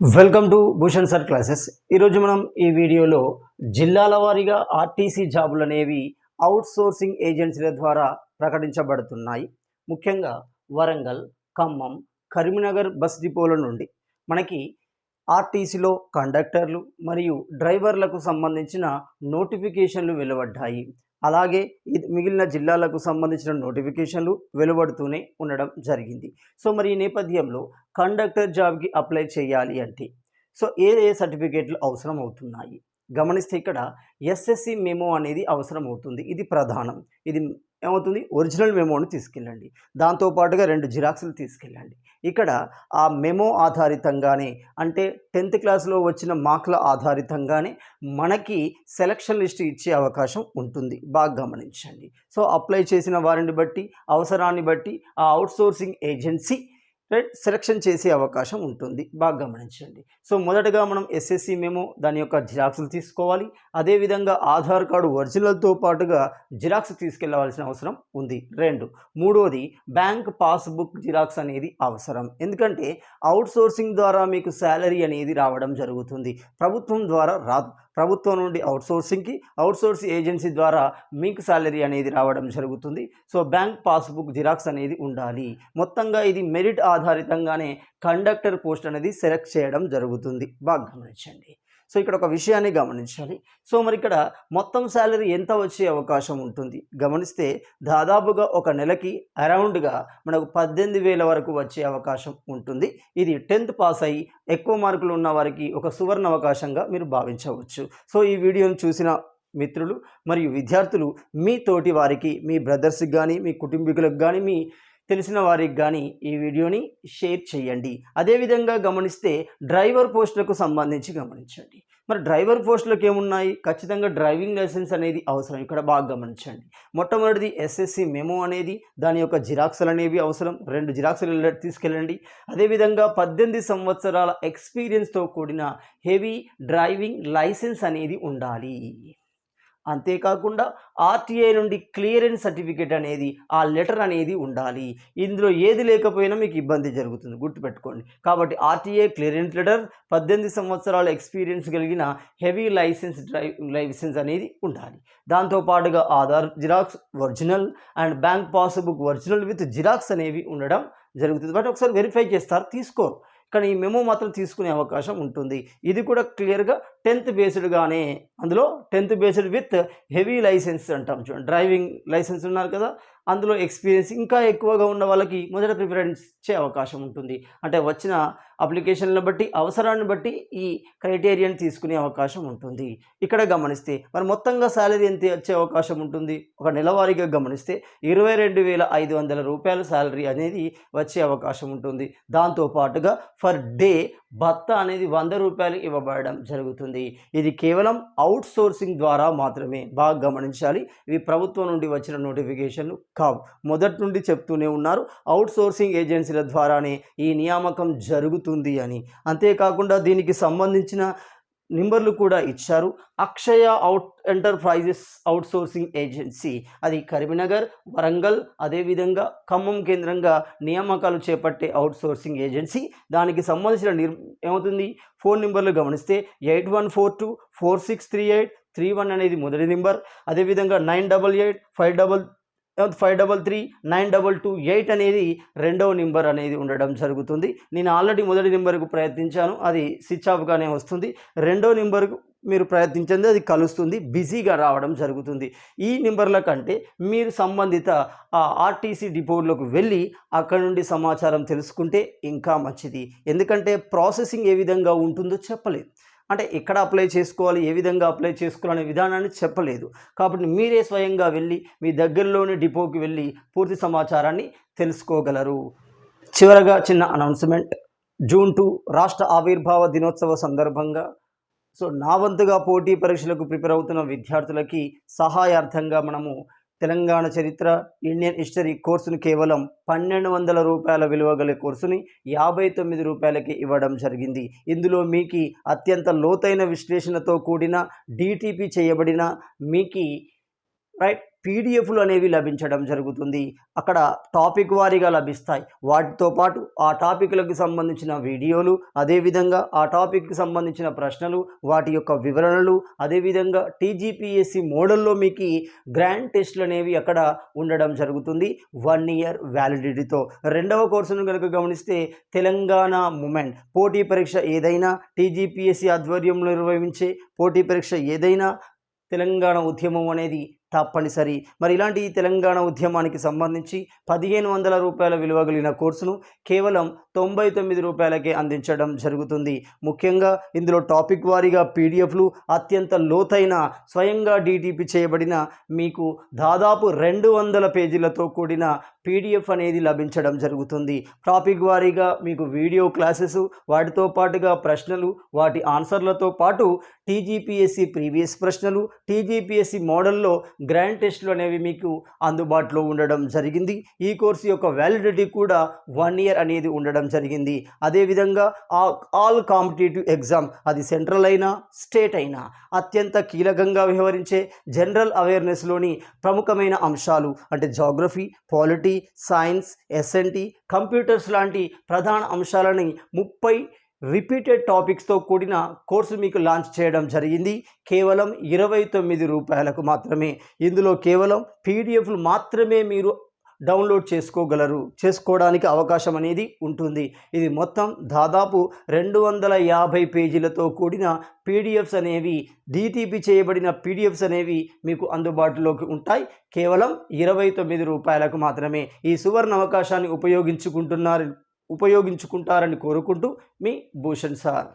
Welcome to Bhushan sir classes ఈరోజు మనం ఈ వీడియోలో జిల్లాల వారీగా ఆర్టీసీ జాబులు అనేవి అవుట్సోర్సింగ్ ఏజెన్సీల ద్వారా ప్రకటించబడుతున్నాయి. ముఖ్యంగా వరంగల్ ఖమ్మం కరీంనగర్ బస్ డిపోల నుండి. మనకి ఆర్టీసీలో కండక్టర్లు మరియు డ్రైవర్లకు సంబంధించిన నోటిఫికేషన్లు వెలువడ్డాయి. అలాగే ఇది మిగిలిన జిల్లాలకు సంబంధించిన నోటిఫికేషన్లు వెలువడుతూనే ఉండడం జరిగింది. సో మరి ఈ నేపథ్యంలో కండక్టర్ జాబ్కి అప్లై చేయాలి అంటే సో ఏ ఏ సర్టిఫికేట్లు అవసరం అవుతున్నాయి? గమనిస్తే ఇక్కడ ఎస్ఎస్సి మెమో అనేది అవసరం అవుతుంది. ఇది ప్రధానం. ఇది ఏమవుతుంది? ఒరిజినల్ మెమోని తీసుకెళ్ళండి. దాంతోపాటుగా రెండు జిరాక్స్లు తీసుకెళ్ళండి. ఇక్కడ ఆ మెమో ఆధారితంగానే అంటే టెన్త్ క్లాస్లో వచ్చిన మార్కుల ఆధారితంగానే మనకి సెలక్షన్ లిస్ట్ ఇచ్చే అవకాశం ఉంటుంది. బాగా గమనించండి. సో అప్లై చేసిన వారిని బట్టి అవసరాన్ని బట్టి ఆ అవుట్సోర్సింగ్ ఏజెన్సీ రైట్? సెలక్షన్ చేసే అవకాశం ఉంటుంది. బాగా గమనించండి. సో మొదటగా మనం ఎస్ఎస్సి మేము దాని యొక్క జిరాక్స్లు తీసుకోవాలి. అదేవిధంగా ఆధార్ కార్డు ఒరిజినల్తో పాటుగా జిరాక్స్ తీసుకెళ్ళవలసిన అవసరం ఉంది. రెండు. మూడోది బ్యాంక్ పాస్బుక్ జిరాక్స్ అనేది అవసరం. ఎందుకంటే అవుట్ సోర్సింగ్ ద్వారా మీకు శాలరీ అనేది రావడం జరుగుతుంది. ప్రభుత్వం ద్వారా రాదు. ప్రభుత్వం నుండి అవుట్సోర్సింగ్కి అవుట్సోర్స్ ఏజెన్సీ ద్వారా మీకు శాలరీ అనేది రావడం జరుగుతుంది. సో బ్యాంక్ పాస్బుక్ జిరాక్స్ అనేది ఉండాలి. మొత్తంగా ఇది మెరిట్ ఆధారితంగానే కండక్టర్ పోస్ట్ అనేది సెలెక్ట్ చేయడం జరుగుతుంది. బాగా గమనించండి. సో ఇక్కడ ఒక విషయాన్ని గమనించాలి. సో మరి ఇక్కడ మొత్తం శాలరీ ఎంత వచ్చే అవకాశం ఉంటుంది? గమనిస్తే దాదాపుగా ఒక నెలకి అరౌండ్గా మనకు పద్దెనిమిది వేల వరకు వచ్చే అవకాశం ఉంటుంది. ఇది టెన్త్ పాస్ అయ్యి ఎక్కువ మార్కులు ఉన్న వారికి ఒక సువర్ణ అవకాశంగా మీరు భావించవచ్చు. సో ఈ వీడియోను చూసిన మిత్రులు మరియు విద్యార్థులు మీ తోటి వారికి మీ బ్రదర్స్కి కానీ మీ కుటుంబీకులకు కానీ మీ తెలిసిన వారికి కానీ ఈ వీడియోని షేర్ చేయండి. అదేవిధంగా గమనిస్తే డ్రైవర్ పోస్టులకు సంబంధించి గమనించండి. మరి డ్రైవర్ పోస్టులకు ఏమున్నాయి? ఖచ్చితంగా డ్రైవింగ్ లైసెన్స్ అనేది అవసరం. ఇక్కడ బాగా గమనించండి. మొట్టమొదటిది ఎస్ఎస్సి మెమో అనేది దాని యొక్క జిరాక్స్లు అనేవి అవసరం. రెండు జిరాక్స్లు తీసుకెళ్ళండి. అదేవిధంగా పద్దెనిమిది సంవత్సరాల ఎక్స్పీరియన్స్తో కూడిన హెవీ డ్రైవింగ్ లైసెన్స్ అనేది ఉండాలి. అంతేకాకుండా ఆర్టీఐ నుండి క్లియరెన్స్ సర్టిఫికేట్ అనేది ఆ లెటర్ అనేది ఉండాలి. ఇందులో ఏది లేకపోయినా మీకు ఇబ్బంది జరుగుతుంది. గుర్తుపెట్టుకోండి. కాబట్టి ఆర్టీఐ క్లియరెన్స్ లెటర్ పద్దెనిమిది సంవత్సరాల ఎక్స్పీరియన్స్ కలిగిన హెవీ లైసెన్స్ డ్రైవ్ లైసెన్స్ అనేది ఉండాలి. దాంతోపాటుగా Aadhaar xerox original and bank passbook original with xerox అనేవి ఉండడం జరుగుతుంది. బట్ ఒకసారి వెరిఫై చేస్తారు. తీసుకోరు. కానీ ఈ మెమో మాత్రం తీసుకునే అవకాశం ఉంటుంది. ఇది కూడా క్లియర్గా టెన్త్ బేస్డ్గానే అందులో tenth based with heavy licence అంటాం చూడండి. డ్రైవింగ్ లైసెన్స్ ఉన్నారు కదా అందులో ఎక్స్పీరియన్స్ ఇంకా ఎక్కువగా ఉన్న వాళ్ళకి మొదట ప్రిఫరెన్స్ ఇచ్చే అవకాశం ఉంటుంది. అంటే వచ్చిన అప్లికేషన్లను బట్టి అవసరాన్ని బట్టి ఈ క్రైటీరియాని తీసుకునే అవకాశం ఉంటుంది. ఇక్కడ గమనిస్తే మరి మొత్తంగా శాలరీ ఎంత వచ్చే అవకాశం ఉంటుంది? ఒక నెలవారీగా గమనిస్తే ఇరవై రెండు వేల ఐదు వందల రూపాయల శాలరీ అనేది వచ్చే అవకాశం ఉంటుంది. దాంతోపాటుగా ఫర్ డే భత్త అనేది వంద రూపాయలు ఇవ్వబడడం జరుగుతుంది. ఇది కేవలం అవుట్ సోర్సింగ్ ద్వారా మాత్రమే. బాగా గమనించాలి. ఇవి ప్రభుత్వం నుండి వచ్చిన నోటిఫికేషన్లు కావు. మొదటి నుండి చెప్తూనే ఉన్నారు. అవుట్ సోర్సింగ్ ఏజెన్సీల ద్వారానే ఈ నియామకం జరుగుతుంది అని. అంతేకాకుండా దీనికి సంబంధించిన నెంబర్లు కూడా ఇచ్చారు. Akshaya out enterprises outsourcing agency అది కరీంనగర్ వరంగల్ అదేవిధంగా ఖమ్మం కేంద్రంగా నియామకాలు చేపట్టే అవుట్సోర్సింగ్ ఏజెన్సీ. దానికి సంబంధించిన నిర్ ఏమవుతుంది? ఫోన్ నెంబర్లు గమనిస్తే eight one four two four six three eight three one అనేది మొదటి నెంబర్. అదేవిధంగా nine double eight five double five double three nine double two eight అనేది రెండవ నెంబర్ అనేది ఉండడం జరుగుతుంది. నేను ఆల్రెడీ మొదటి నెంబర్కు ప్రయత్నించాను అది స్విచ్ ఆఫ్గానే వస్తుంది. రెండో నెంబర్కు మీరు ప్రయత్నించండి అది కలుస్తుంది బిజీగా రావడం జరుగుతుంది. ఈ నెంబర్ల కంటే మీరు సంబంధిత ఆర్టీసీ డిపోట్లోకి వెళ్ళి అక్కడ నుండి సమాచారం తెలుసుకుంటే ఇంకా మంచిది. ఎందుకంటే ప్రాసెసింగ్ ఏ విధంగా ఉంటుందో చెప్పలేదు. అంటే ఎక్కడ అప్లై చేసుకోవాలి ఏ విధంగా అప్లై చేసుకోవాలనే విధానాన్ని చెప్పలేదు. కాబట్టి మీరే స్వయంగా వెళ్ళి మీ దగ్గరలోని డిపోకి వెళ్ళి పూర్తి సమాచారాన్ని తెలుసుకోగలరు. చివరగా చిన్న అనౌన్స్మెంట్. జూన్ టూ రాష్ట్ర ఆవిర్భావ దినోత్సవ సందర్భంగా. సో నా వంతుగా పోటీ పరీక్షలకు ప్రిపేర్ అవుతున్న విద్యార్థులకి సహాయార్థంగా మనము తెలంగాణ చరిత్ర ఇండియన్ హిస్టరీ కోర్సును కేవలం పన్నెండు వందల రూపాయల విలువ గల కోర్సుని యాభై తొమ్మిది రూపాయలకి ఇవ్వడం జరిగింది. ఇందులో మీకు అత్యంత లోతైన విశ్లేషణతో కూడిన డిటిపి చేయబడిన మీకు రైట్ పీడిఎఫ్లు అనేవి లభించడం జరుగుతుంది. అక్కడ టాపిక్ వారీగా లభిస్తాయి. వాటితో పాటు ఆ టాపిక్లకు సంబంధించిన వీడియోలు అదేవిధంగా ఆ టాపిక్కి సంబంధించిన ప్రశ్నలు వాటి యొక్క వివరణలు అదేవిధంగా టీజీపీఎస్సి మోడల్లో మీకు గ్రాండ్ టెస్ట్లు అనేవి అక్కడ ఉండడం జరుగుతుంది. వన్ ఇయర్ వ్యాలిడిటీతో. రెండవ కోర్సును కనుక గమనిస్తే తెలంగాణ మూమెంట్. పోటీ పరీక్ష ఏదైనా టీజీపీఎస్సి ఆధ్వర్యంలో నిర్వహించే పోటీ పరీక్ష ఏదైనా తెలంగాణ ఉద్యమం అనేది తప్పనిసరి. మరి ఇలాంటి తెలంగాణ ఉద్యమానికి సంబంధించి పదిహేను వందల రూపాయల విలువ కలిగిన కోర్సును కేవలం తొంభై తొమ్మిది రూపాయలకే అందించడం జరుగుతుంది. ముఖ్యంగా ఇందులో టాపిక్ వారీగా పీడిఎఫ్లు అత్యంత లోతైన స్వయంగా డీటీపీ చేయబడిన మీకు దాదాపు రెండు వందల పేజీలతో కూడిన పీడిఎఫ్ అనేది లభించడం జరుగుతుంది. టాపిక్ వారీగా మీకు వీడియో క్లాసెస్ వాటితో పాటుగా ప్రశ్నలు వాటి ఆన్సర్లతో పాటు టీజీపీఎస్సి ప్రీవియస్ ప్రశ్నలు టీజీపీఎస్సి మోడల్లో గ్రాండ్ టెస్ట్లు అనేవి మీకు అందుబాటులో ఉండడం జరిగింది. ఈ కోర్సు యొక్క వ్యాలిడిటీ కూడా వన్ ఇయర్ అనేది ఉండడం జరిగింది. అదేవిధంగా ఆల్ కాంపిటేటివ్ ఎగ్జామ్ అది సెంట్రల్ అయినా స్టేట్ అయినా అత్యంత కీలకంగా వ్యవహరించే జనరల్ అవేర్నెస్లోని ప్రముఖమైన అంశాలు అంటే geography polity science S and T computers లాంటి ప్రధాన అంశాలని ముప్పై రిపీటెడ్ టాపిక్స్తో కూడిన కోర్సు మీకు లాంచ్ చేయడం జరిగింది. కేవలం ఇరవై తొమ్మిది రూపాయలకు మాత్రమే. ఇందులో కేవలం పీడిఎఫ్లు మాత్రమే మీరు డౌన్లోడ్ చేసుకోగలరు. చేసుకోవడానికి అవకాశం అనేది ఉంటుంది. ఇది మొత్తం దాదాపు రెండు వందల యాభై పేజీలతో కూడిన పీడిఎఫ్స్ అనేవి డిటిపి చేయబడిన పీడిఎఫ్స్ అనేవి మీకు అందుబాటులోకి ఉంటాయి. కేవలం ఇరవై తొమ్మిది రూపాయలకు మాత్రమే. ఈ సువర్ణ అవకాశాన్ని ఉపయోగించుకుంటున్నారు ఉపయోగించుకుంటారని కోరుకుంటూ మీ భూషణ్ సార్.